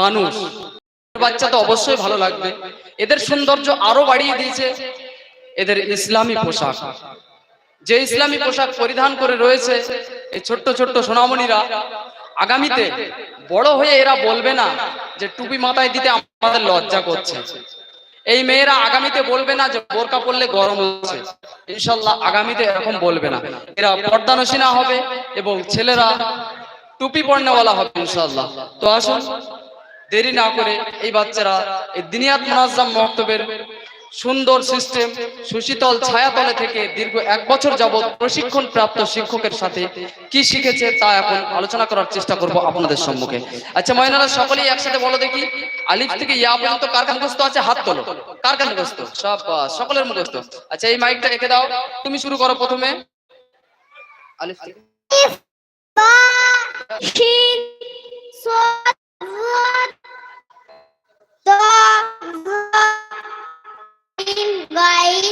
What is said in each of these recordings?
মানুষ। বাচ্চা তো অবশ্যই ভালো লাগবে। এদের সৌন্দর্য আরও বাড়িয়ে দিয়েছে এদের ইসলামী পোশাক। যে ইসলামী পোশাক পরিধান করে রয়েছে এই ছোট্ট ছোট্ট সোনামণিরা, আগামীতে বড় হয়ে এরা বলবে না যে টুপি মাথায় দিতে আমাদের লজ্জা করছে। এই মেয়েরা আগামীতে বলবে না যে বোরকা পরলে গরম হচ্ছে। ইনশাল্লাহ আগামীতে এরকম বলবে না। এরা পর্দানসীনা হবে এবং ছেলেরা টুপি পড়নেওয়ালা হবে ইনশাল্লাহ তো আসুন, দেরি না করে এই বাচ্চারা এই দিনিয়াত মুনাজ্জাম মক্তবের সুন্দর সিস্টেম সুশীতল ছায়াতলে থেকে দীর্ঘ এক বছর যাবৎ প্রশিক্ষণ প্রাপ্ত শিক্ষকের সাথে কি শিখেছে তা এখন আলোচনা করার চেষ্টা করব আপনাদের সম্মুখে। আচ্ছা ময়নারা সকলেই একসাথে বলো দেখি, আলিফ থেকে ইয়া পর্যন্ত কার মুখস্থ আছে? হাত তোলো। কার মুখস্থ? সব সকলের মুখস্থ। আচ্ছা এই মাইকটা রেখে দাও। তুমি শুরু করো প্রথমে। আলিফ থেকে Shin xuất vượt to vượt in gãy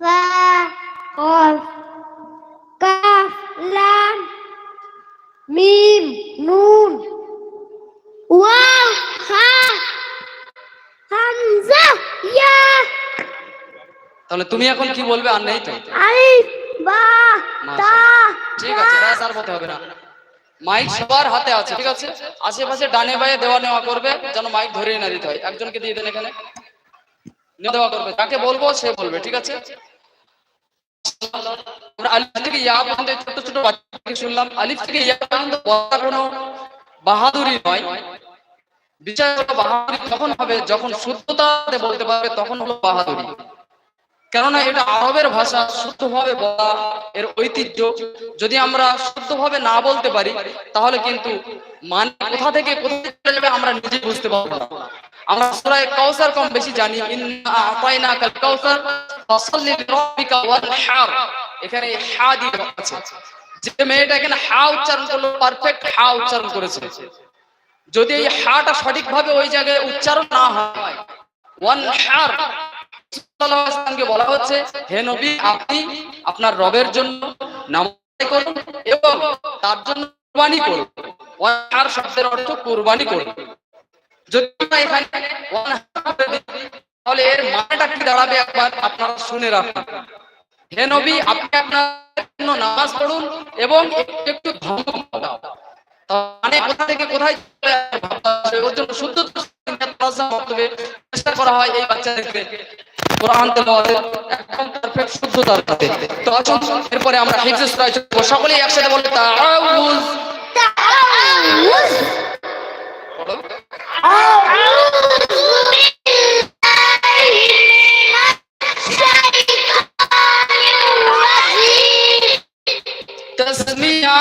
và còn ca lan mim nun wow ha hamza ya তাহলে তুমি এখন কি বলবে আর নেই তো আরে বা তা ঠিক আছে আর বলতে হবে না। মাইক সবার হাতে আছে, ঠিক আছে? আশেপাশে ডানে বায়ে দেওয়া নেওয়া করবে, যেন মাইক ধরে না দিতে হয়। একজনকে দিয়ে দেন এখানে। দেওয়া করবে। বলব, সে বলবে, ঠিক আছে? বাচ্চাকে শুনলাম। থেকে বাহাদুরি নয়। বিচার বাহাদুরি তখন হবে, যখন শুদ্ধতাতে বলতে পারবে, তখন হলো বাহাদুরি। কেননা এটা আরবের ভাষা, শুদ্ধভাবে বলা এর ঐতিহ্য। যদি আমরা শুদ্ধভাবে না বলতে পারি, তাহলে কিন্তু মানে কোথা থেকে কোথায় চলে যাবে আমরা নিজে বুঝতে পারব না। আমরা সূরা কাউসার কম বেশি জানি, ইন্না আতাইনাকাল কাউসার ফাসাল্লি লিরাব্বিকা ওয়ানহার এখানে হা দিয়ে আছে। যে মেয়েটা এখানে হা উচ্চারণ করল পারফেক্ট হা উচ্চারণ করেছে। যদি এই হাটা সঠিকভাবে ওই জায়গায় উচ্চারণ না হয় ওয়ানহার সাল্লাল্লাহু বলা হচ্ছে, হে নবী, আপনি আপনার রবের জন্য নামাজ করুন এবং তার জন্য কুরবানি করুন। ওয়ানহার শব্দের অর্থ কুরবানি করুন। যদি এখানে তাহলে এর মানেটা কি দাঁড়াবে একবার আপনারা শুনে রাখুন। হে নবী, আপনি আপনার জন্য নামাজ পড়ুন এবং একটু একটু পাঠাও। মানে কোথা থেকে কোথায়। ওর জন্য শুদ্ধ চেষ্টা করা হয় এই বাচ্চাদেরকে। কোরআন তেলাওয়াতের একদম পারফেক্ট শুদ্ধতার সাথে তো আসুন এরপরে আমরা হিফজ সূরা চলবো সকলেই একসাথে বলে তাআউজ تعوذ পড়ো। أعوذ بالله من الشيطان الرجيم তাসমিয়া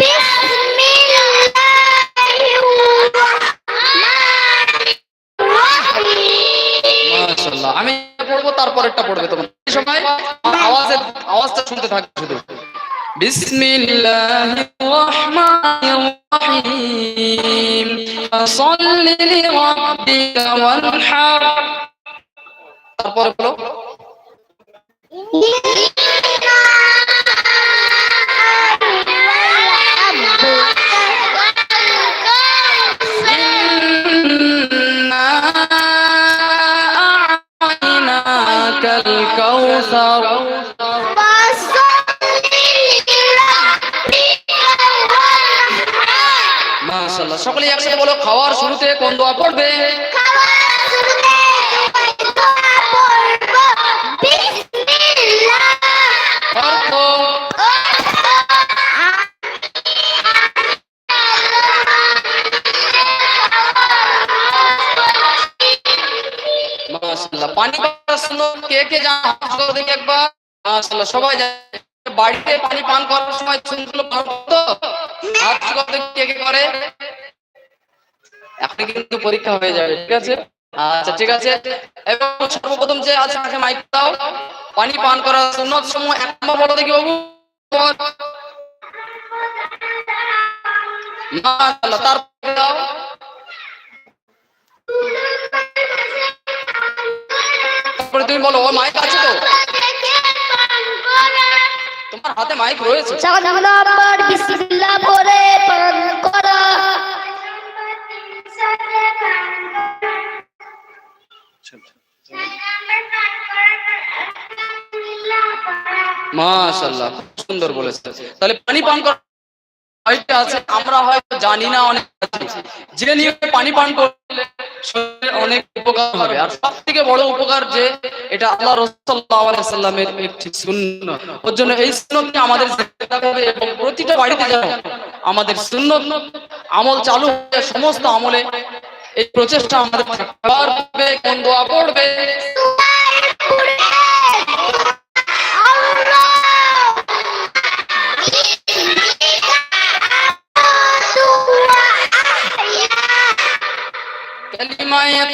بسم الله الرحمن الرحيم মাশাআল্লাহ আমি পড়ব, তারপরেরটা পড়বে তোমার। সময় আওয়াজের আওয়াজটা শুনতে থাকবে শুধু। বিসমিল্লাহির রহমানির রহিম। তারপরে বলো। الكوثر মাশাআল্লাহ সকলে একসাথে বলো খাওয়ার শুরুতে কোন দোয়া পড়বে অর্থ করে দেখি একবার সবাই বাড়িতে পানি পান করার সময় হাত করে? এখন কিন্তু পরীক্ষা হয়ে যাবে, ঠিক আছে? আচ্ছা ঠিক আছে। এবং সর্বপ্রথম যে আছে তাকে মাইক দাও। পানি পান করার সুন্নত সমূহ এক নম্বর বলো দেখি বাবু। তারপরে দাও। তুমি বলো ও মাইক আছে তো আমার হাতে মাইক রয়েছে সুন্দর বলেছে তাহলে পানি পান করা আছে, আমরা হয়তো জানি না অনেক। যে নিয়মে পানি পান করলে অনেক উপকার হবে। আর সব থেকে বড় উপকার যে এটা আল্লাহ রসল্লাহ আলাইসাল্লামের একটি শূন্য ওর জন্য এই শূন্যকে আমাদের হবে এবং প্রতিটা বাড়িতে যেন আমাদের শূন্য আমল চালু হয়ে সমস্ত আমলে এই প্রচেষ্টা আমাদের খাবার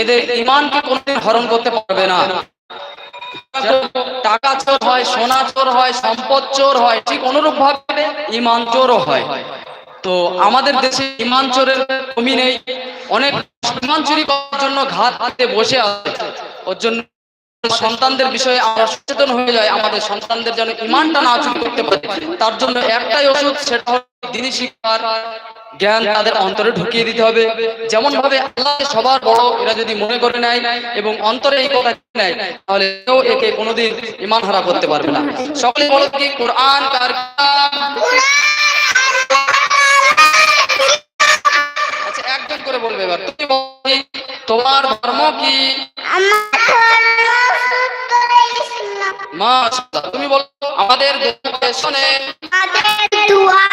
এদের ইমানকে কোনদিন হরণ করতে পারবে না। টাকা চোর হয়, সোনা চোর হয়, সম্পদ চোর হয়, ঠিক অনুরূপ ভাবে ইমান চোরও হয়। তো আমাদের দেশে ইমান চোরের কমি নেই। অনেক ইমান চুরি করার জন্য ঘাত হাতে বসে আছে। ওর জন্য সন্তানদের বিষয়ে আমরা সচেতন হয়ে যায় আমাদের সন্তানদের যেন ইমানটা না চুরি করতে পারে। তার জন্য একটাই ওষুধ, সেটা দিনই শিক্ষার জ্ঞান তাদের অন্তরে ঢুকিয়ে দিতে হবে। যেমন ভাবে আল্লাহ সবার বড়, এরা যদি মনে করে নেয় এবং অন্তরে এই কথা নেয়, তাহলে কেউ একে কোনোদিন ইমান হারা করতে পারবে না। সকলে বলো কি, কোরআন কার আচ্ছা একজন করে বলবে এবার। তুমি তোমার ধর্ম কি? মাশাআল্লাহ, তুমি বলো, আমাদের দোয়া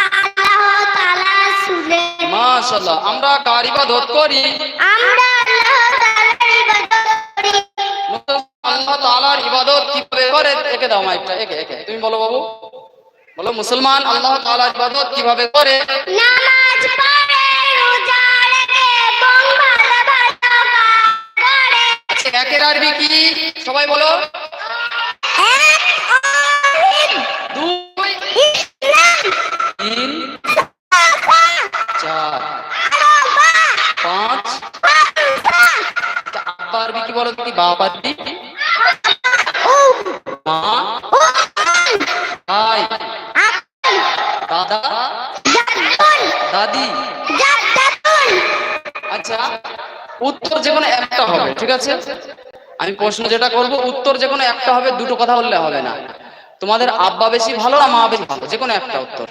শোনে মাশাআল্লাহ আমরা কার ইবাদত করি? আল্লাহ তাআলার ইবাদত কীভাবে করে? একে দাও মাইকটা একে একে। তুমি বলো বাবু। বলো মুসলমান আল্লাহ তাআলার ইবাদত কীভাবে করে? নামাজ পড়ে রোজা রেখে এবং ভালো ভালো কাজ করে। আচ্ছা, একের আরবি কি? সবাই বলো। এক দুই। বাবা আরবি উম মা। ভাই। দাদা। দাদি। আচ্ছা উত্তর যে কোনো একটা হবে, ঠিক আছে? আমি প্রশ্ন যেটা করব, উত্তর যে কোনো একটা হবে, দুটো কথা বললে হবে না। তোমাদের আব্বা বেশি ভালো না মা বেশি ভালো? যে কোনো একটা উত্তর।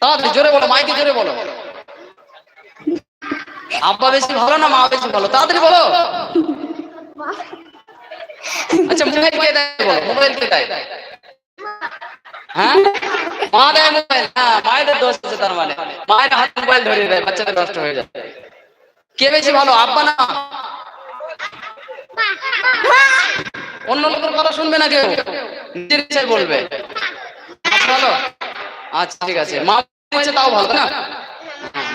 তাড়াতাড়ি জোরে বলো, মাইকে জোরে বলো। আব্বা বেশি ভালো না মা বেশি ভালো? তাড়াতাড়ি বলো। আচ্ছা মোবাইল কে দেয় বলো? মোবাইল কে দেয়? হ্যাঁ? মা দেয় মোবাইল? হ্যাঁ মায়েদের দোষ আছে তার মানে। মায়ের হাতে মোবাইল ধরিয়ে দেয় বাচ্চাদের নষ্ট হয়ে যায়। কে বেশি ভালো, আব্বা না? অন্য লোকের কথা শুনবে না কেউ? নিজের ইচ্ছায় বলবে। আচ্ছা ভালো আচ্ছা ঠিক আছে। মা তাও ভালো না?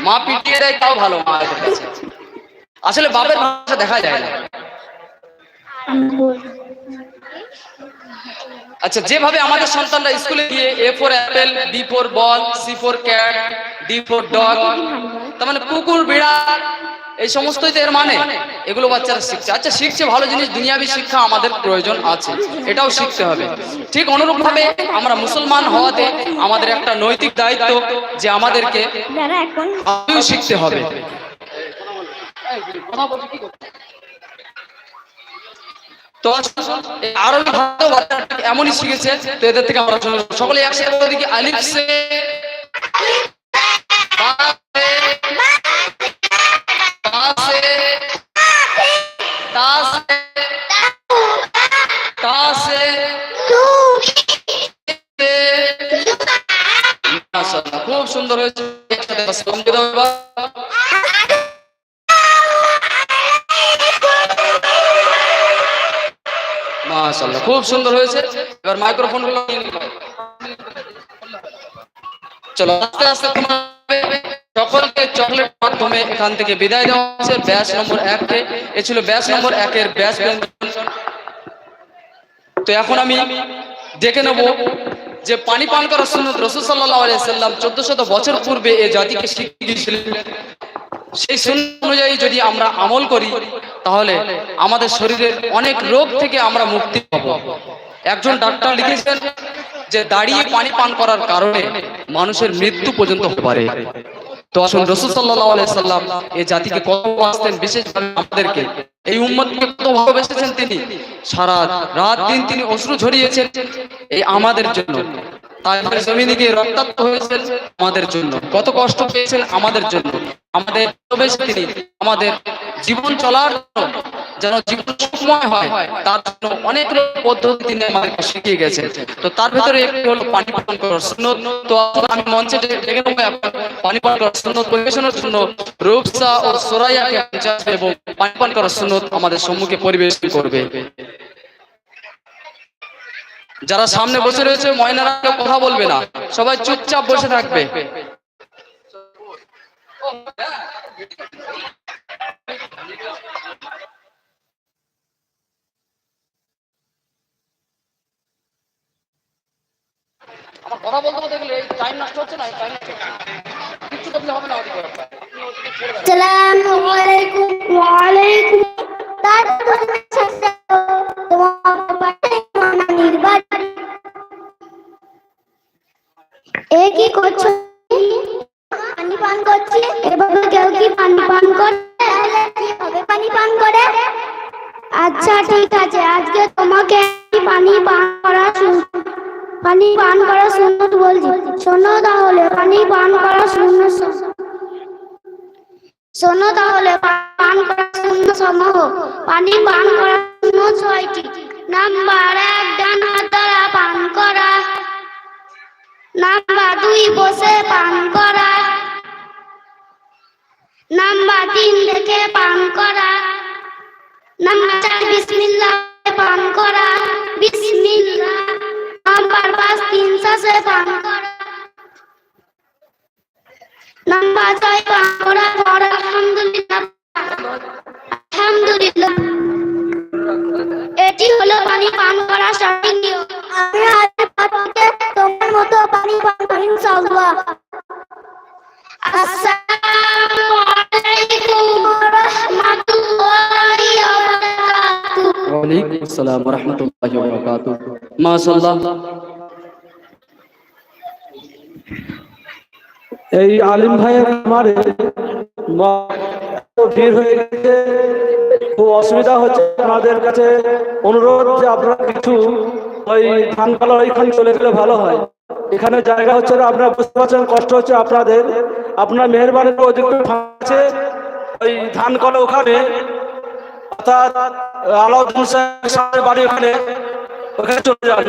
মা পিটিয়ে দেয়, তাও ভালো আসলে বাপের ভাষা দেখা যায় না। আচ্ছা যেভাবে আমাদের সন্তানরা স্কুলে গিয়ে A for apple, B for ball, C for cat, D for dog, তার মানে কুকুর, বিড়াল এই সমস্তই তো এর মানে। এগুলো বাচ্চারা শিখছে। আচ্ছা শিখছে ভালো জিনিস দুনিয়াবি শিক্ষা আমাদের প্রয়োজন আছে। এটাও শিখতে হবে। ঠিক অনুরূপ ভাবে আমরা মুসলমান হওয়াতে আমাদের একটা নৈতিক দায়িত্ব যে আমাদেরকে শিখতে হবে। তো আরবি ভাষা এমনই শিখেছে তো এদের থেকে আমরা সকলে একসাথে আলিফ সে সুন্দর হয়েছে খুব সুন্দর হয়েছে। এবার মাইক্রোফোনগুলো চলো, আস্তে আস্তে সকলকে চকলেট মাধ্যমে এখান থেকে বিদায় দেওয়া হচ্ছে ব্যাচ নম্বর এককে। এ ছিল ব্যাচ নম্বর একের ব্যাচ তো এখন আমি দেখে নেব যে পানি পান করার সুন্নত রসুল সাল্লাহ আলাইসাল্লাম চোদ্দ শত বছর পূর্বে এ জাতিকে শিখিয়ে দিয়েছিলেন। সেই সুন্নত অনুযায়ী যদি আমরা আমল করি, তাহলে আমাদের শরীরের অনেক রোগ থেকে আমরা মুক্তি পাব। একজন ডাক্তার লিখেছেন যে, দাঁড়িয়ে পানি পান করার কারণে মানুষের মৃত্যু পর্যন্ত হতে পারে। তো আসুন রসুল সাল্লাহ এই জাতিকে কত আসতেন বিশেষভাবে আমাদেরকে। এই উম্মতকে কত ভালোবেসেছেন তিনি? সারা রাত দিন তিনি অশ্রু ঝরিয়েছেন এই আমাদের জন্য। তাই জমিনে গিয়ে রক্তাক্ত হয়েছেন আমাদের জন্য। কত কষ্ট পেয়েছেন আমাদের জন্য। আমাদের তিনি আমাদের জীবন চলার যেন জীবন সুখময় হয়, তার জন্য অনেক পদ্ধতি তিনি আমাদেরকে শিখিয়ে গেছেন। তো তার ভিতরে একটি হলো পানি পান করার সুন্নত। তো আমি মঞ্চে ডেকে নেব, পানি পান করার সুন্নত পরিবেশনের জন্য রূপসা ও সোরাইয়াকে এবং পানি পান করার সুন্নত আমাদের সম্মুখে পরিবেশন করবে। যারা সামনে বসে রয়েছে, ময়নারা কথা বলবে না। সবাই চুপচাপ বসে থাকবে। কথা বলতে বলতে টাইম নষ্ট হচ্ছে না টাইম হচ্ছে করলে হবে না ওদিকে। আসসালামু। আলাইকুম ওয়া আলাইকুম আচ্ছা ঠিক আছে। আজকে তোমাকে পানি পান করা শুন- পানি পান করা সুন্নত বলছি। শোনো তাহলে, পানি পান করা সুন্নত। শোনো তাহলে, পান করা শূন্য সমূহ। পানি পান করা শূন্য ছয়টি। নাম্বার এক, ডান হাত দ্বারা পান করা। নাম্বার দুই, বসে পান করা। নাম্বার তিন, দেখে পান করা। নাম্বার চার, বিসমিল্লাহ, পান করা। বিসমিল্লাহ। নাম্বার পাঁচ, তিন শ্বাসে পান করা। নাম্বার ছয়, পান করার আলহামদুলিল্লাহ আলহামদুলিল্লাহ। এটি হলো পানি পান করা সঠিক নিয়ম। আমি আজকে থেকে তোমার মতো পানি পান করি, ইনশাআল্লাহ। আসসালামু আলাইকুম ওয়া রাহমাতুল্লাহি ওয়া বারাকাতুহু। ওয়ালাইকুম আসসালাম ওয়া রাহমাতুল্লাহি ওয়া বারাকাতুহু মাশাআল্লাহ এই ভাইয়ের ভিড় হয়ে গেছে, খুব অসুবিধা হচ্ছে আপনাদের কাছে। অনুরোধ যে আপনারা কিছু ওই ধান ওইখানে চলে গেলে ভালো হয়। এখানে জায়গা হচ্ছে না, আপনারা বুঝতে পারছেন, কষ্ট হচ্ছে আপনাদের। আপনার মেহরবানি করে ওদিকে আছে, ওই ধান কলা ওখানে অর্থাৎ আলাউদ্দিন সাহেবের বাড়ি ওখানে ওখানে চলে যান।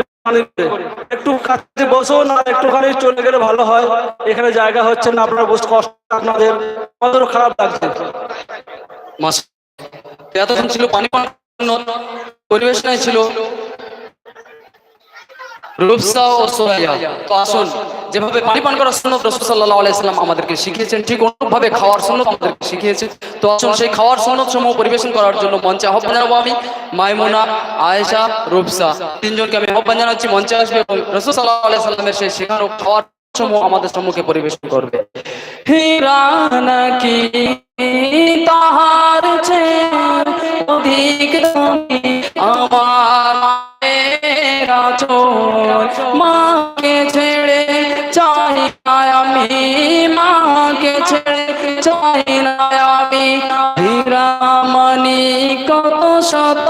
একটু কাছে বসুন আর একটুখানি চলে গেলে ভালো হয়। এখানে জায়গা হচ্ছে না, আপনার বসে কষ্ট, আপনাদের কত খারাপ লাগছে। এতক্ষণ ছিল পানি পান পরিবেশনায় ছিল। যেভাবে পানি পান করার রাসূল সাল্লাম আমাদেরকে শিখিয়েছেন, ঠিক অনুরূপভাবে খাওয়ার আমাদেরকে তো আসুন, সেই খাওয়ার সমূহ পরিবেশন করার জন্য মঞ্চে আহ্বান জানাব আমি, মাইমুনা, আয়েশা, রূপসা। তিনজনকে আমি আহ্বান জানাচ্ছি, মঞ্চে আসবে এবং রাসূল সাল্লাল্লাহু আলাইহি সাল্লামের সেই শেখানো খাওয়ার সমূহ আমাদের সম্মুখে পরিবেশন করবে। নাকি তাহার অধিক আমার আঁচল মাকে ছেড়ে চাই না আমি, মাকে ছেড়ে চাই না আমি। হীরামণি কত শত,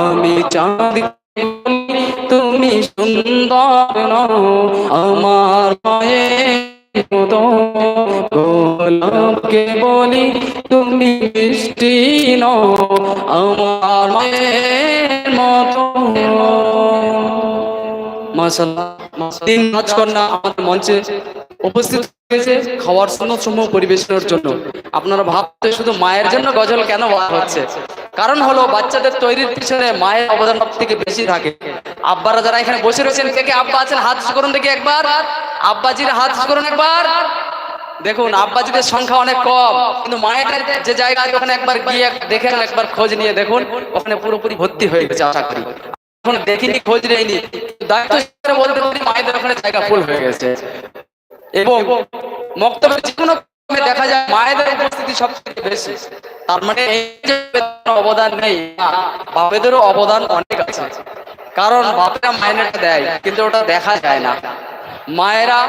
আমি চাঁদ তুমি সুন্দর আমার মতো গোলাপকে বলি তুমি মিষ্টি নও, আমার মায়ের মাশাআল্লাহ দিন রাজকন্যা আমাদের মঞ্চে উপস্থিত হয়েছে খাওয়ার সুন্নত সমূহ পরিবেশনের জন্য। আপনারা ভাবতে শুধু মায়ের জন্য গজল কেন হচ্ছে? কারণ হলো বাচ্চাদের তৈরির পিছনে মায়ের অবদান সব থেকে বেশি থাকে। আব্বারা যারা এখানে বসে রয়েছেন, কে কে আব্বা আছেন, হাত করুন দেখি একবার। আব্বাজির হাত করুন একবার। দেখুন, আব্বাজিদের সংখ্যা অনেক কম, কিন্তু মায়ের যে জায়গা ওখানে একবার গিয়ে দেখেন একবার খোঁজ নিয়ে দেখুন, ওখানে পুরোপুরি ভর্তি হয়ে গেছে, আশা করি। এখন দেখিনি, খোঁজ নেইনি। দায়িত্ব বলতে পারি মায়েদের ওখানে জায়গা ফুল হয়ে গেছে। এবং মক্তব্যের যে কোনো দেখা যায়, মায়েদের উপস্থিতি সব থেকে বেশি। তার মানে অবদান নেই, বাপেদেরও অবদান অনেক আছে। কারণ বাপেরা মাইনেটা দেয়, কিন্তু ওটা দেখা যায় না। মায়েরা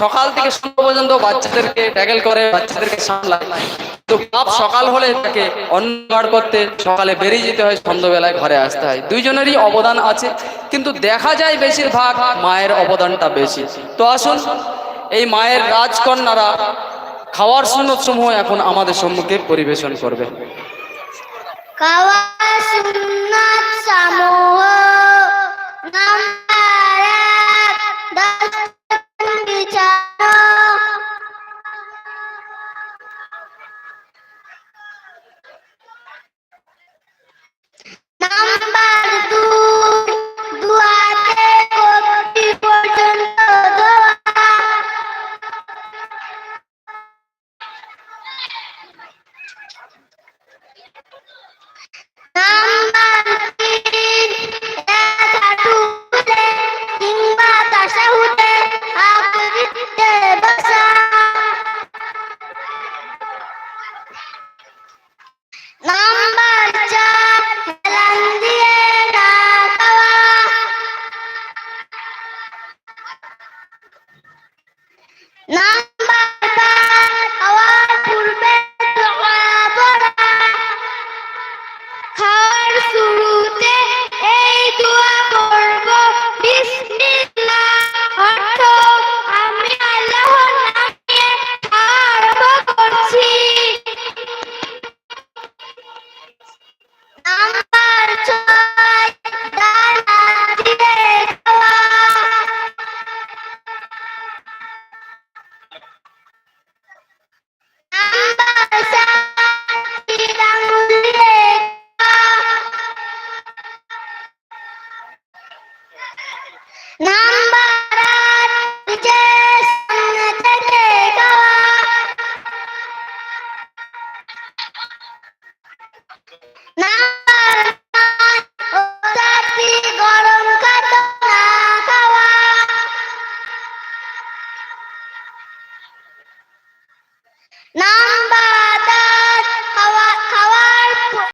সকাল থেকে সন্ধ্যা পর্যন্ত বাচ্চাদেরকে ট্যাকেল করে, বাচ্চাদেরকে সামলায়। তো বাপ সকাল হলে তাকে জোগাড় করতে সকালে বেরিয়ে যেতে হয়, সন্ধ্যাবেলায় ঘরে আসতে হয়। দুইজনেরই অবদান আছে, কিন্তু দেখা যায় বেশিরভাগ মায়ের অবদানটা বেশি। তো আসুন, এই মায়ের রাজকন্যারা খাওয়ার সুন্নত সমূহ এখন আমাদের সম্মুখে পরিবেশন করবে। সুন্নাত সমূহ নাম্বার এক দশজন বিছানো নাম্বার দুই নাম্বার